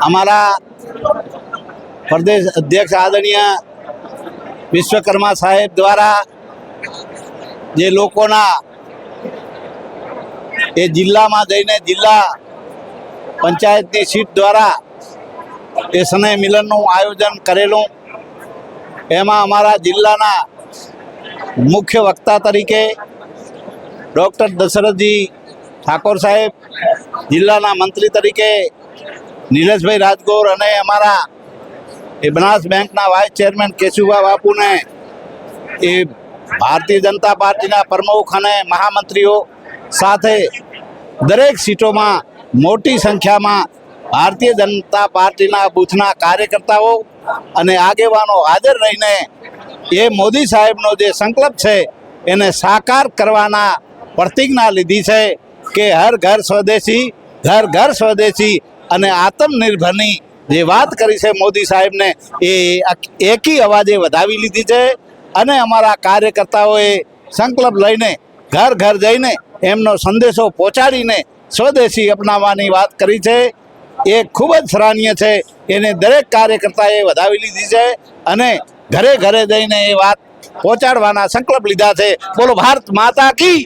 અમારા પ્રદેશ અધ્યક્ષ આદરણીય વિશ્વકર્મા સાહેબ દ્વારા જે લોકોના એ જિલ્લામાં જઈને જિલ્લા પંચાયતની સીટ દ્વારા એ સ્નેહ મિલનનું આયોજન કરેલું. એમાં અમારા જિલ્લાના મુખ્ય વક્તા તરીકે ડૉક્ટર દશરથજી ઠાકોર સાહેબ, જિલ્લાના મંત્રી તરીકે નીલેશભાઈ રાજગોર અને અમારા એ બનાસ બેંકના વાઇસ ચેરમેન કેશુભા બાપુને એ ભારતીય જનતા પાર્ટીના પ્રમુખ અને મહામંત્રીઓ સાથે દરેક સીટોમાં મોટી સંખ્યામાં ભારતીય જનતા પાર્ટીના બૂથના કાર્યકર્તાઓ અને આગેવાનો હાજર રહીને એ મોદી સાહેબનો જે સંકલ્પ છે એને સાકાર કરવાના પ્રતિજ્ઞા લીધી છે. કે હર ઘર સ્વદેશી, ઘર ઘર સ્વદેશી અને આત્મનિર્ભરની જે વાત કરી છે મોદી સાહેબને, એ એકી અવાજે વધાવી લીધી છે. અને અમારા કાર્યકર્તાઓએ સંકલ્પ લઈને, ઘર ઘર જઈને એમનો સંદેશો પહોંચાડીને સ્વદેશી અપનાવવાની વાત કરી છે. એ ખૂબ જ સરાહનીય છે. એને દરેક કાર્યકર્તાએ વધાવી લીધી છે અને ઘરે ઘરે જઈને એ વાત પહોંચાડવાના સંકલ્પ લીધા છે. બોલો, ભારત માતા કી